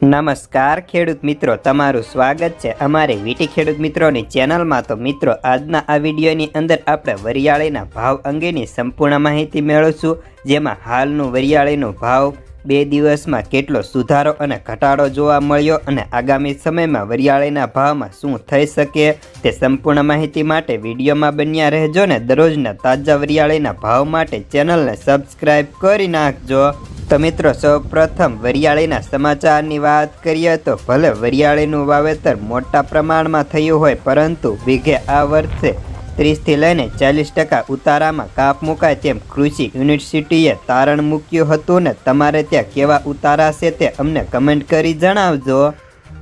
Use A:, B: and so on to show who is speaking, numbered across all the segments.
A: નમસ્કાર, ખેડૂત મિત્રો. તમારું સ્વાગત છે અમારી વીટી ખેડૂત મિત્રોની ચેનલમાં. તો મિત્રો, આજના આ વિડીયોની અંદર આપણે વરિયાળીના ભાવ અંગેની સંપૂર્ણ માહિતી મેળવશું, જેમાં હાલનું વરિયાળીનો ભાવ બે દિવસમાં કેટલો સુધારો અને ઘટાડો જોવા મળ્યો અને આગામી સમયમાં વરિયાળીના ભાવમાં શું થઈ શકે તે સંપૂર્ણ માહિતી માટે વિડીયોમાં બન્યા રહેજો ને દરરોજના તાજા વરિયાળીના ભાવ માટે ચેનલને સબસ્ક્રાઈબ કરી નાખજો. તો મિત્રો, સૌપ્રથમ વરિયાળીના સમાચારની વાત કરીએ તો ભલે વરિયાળીનું વાવેતર મોટા પ્રમાણમાં થયું હોય, પરંતુ વિઘે આ વર્ષે ત્રીસથી લઈને ચાલીસ ટકા ઉતારામાં કાપ મુકાય તેમ કૃષિ યુનિવર્સિટીએ તારણ મૂક્યું હતું ને તમારે ત્યાં કેવા ઉતારા છે તે અમને કમેન્ટ કરી જણાવજો.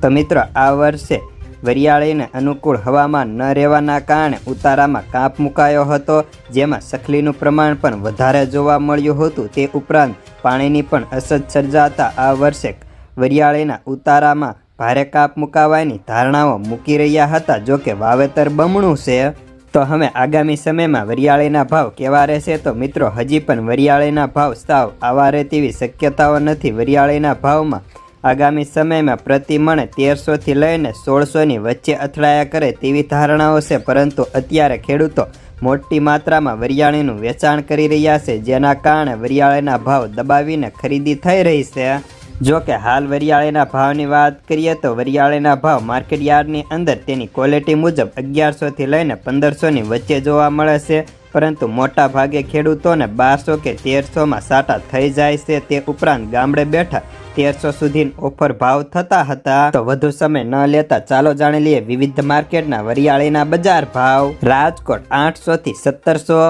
A: તો મિત્રો, આ વર્ષે વરિયાળીને અનુકૂળ હવામાન ન રહેવાના કારણે ઉતારામાં કાપ મુકાયો હતો, જેમાં સખલીનું પ્રમાણ પણ વધારે જોવા મળ્યું હતું. તે ઉપરાંત પાણીની પણ અસર સર્જાતા આ વર્ષે વરિયાળીના ઉતારામાં ભારે કાપ મુકાવાની ધારણાઓ મૂકી રહ્યા હતા. જો કે વાવેતર બમણું છે, તો હવે આગામી સમયમાં વરિયાળીના ભાવ કેવા રહેશે? તો મિત્રો, હજી પણ વરિયાળીના ભાવ સાવ આવા રહે તેવી શક્યતાઓ નથી. વરિયાળીના ભાવમાં આગામી સમયમાં પ્રતિમણ તેરસોથી લઈને સોળસોની વચ્ચે અથડાયા કરે તેવી ધારણાઓ છે, પરંતુ અત્યારે ખેડૂતો મોટી માત્રામાં વરિયાળીનું વેચાણ કરી રહ્યા છે, જેના કારણે વરિયાળીના ભાવ દબાવીને ખરીદી થઈ રહી છે. જો કે હાલ વરિયાળીના ભાવની વાત કરીએ તો વરિયાળીના ભાવ માર્કેટ યાર્ડની અંદર તેની ક્વોલિટી મુજબ અગિયારસોથી લઈને પંદરસોની વચ્ચે જોવા મળે છે, પરંતુ મોટા ભાગે ખેડૂતોને બારસો કે તેરસોમાં સાટા થઈ જાય છે, તે ઉપરાંત ગામડે બેઠા તેરસો સુધી ઓફર ભાવ થતા હતા. તો વધુ સમય ન લેતા ચાલો જાણી લઈએ વિવિધ માર્કેટના વરિયાળીના બજાર ભાવ. રાજકોટ આઠસો થી સત્તરસો,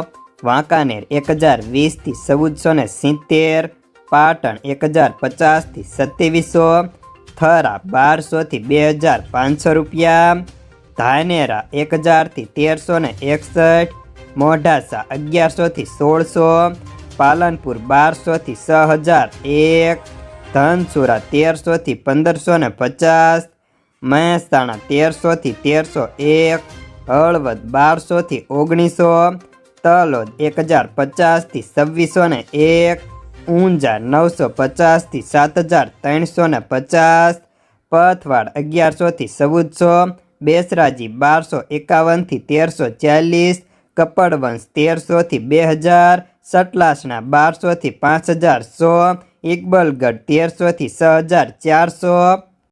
A: વાંકાનેર એક હજાર વીસથી ચૌદસો ને સિત્તેર, પાટણ એક હજાર પચાસથી સત્યાવીસો, થરા બારસોથી બે હજાર પાંચસો રૂપિયા, ધાનેરા એક હજારથી તેરસો ને એકસઠ, મોઢાસા અગિયારસોથી સોળસો, પાલનપુર બારસોથી છ હજાર એક ધનસુરા તેરસોથી પંદરસો ને પચાસ મહેસાણા તેરસોથી તેરસો એક, હળવદ બારસોથી ઓગણીસો, તલોદ એક હજાર પચાસથી છવ્વીસો ને એક, ઊંઝા નવસો પચાસથી સાત હજાર ત્રણસો ને પચાસ, પથવાડ અગિયારસોથી ચૌદસો, બેસરાજી બારસો એકાવનથી તેરસો ચાલીસ, કપડવંશ તેરસોથી બે હજાર સટલાસણા બારસોથી પાંચ હજાર સો ઇકબલગઢ તેરસોથી છ હજાર ચારસો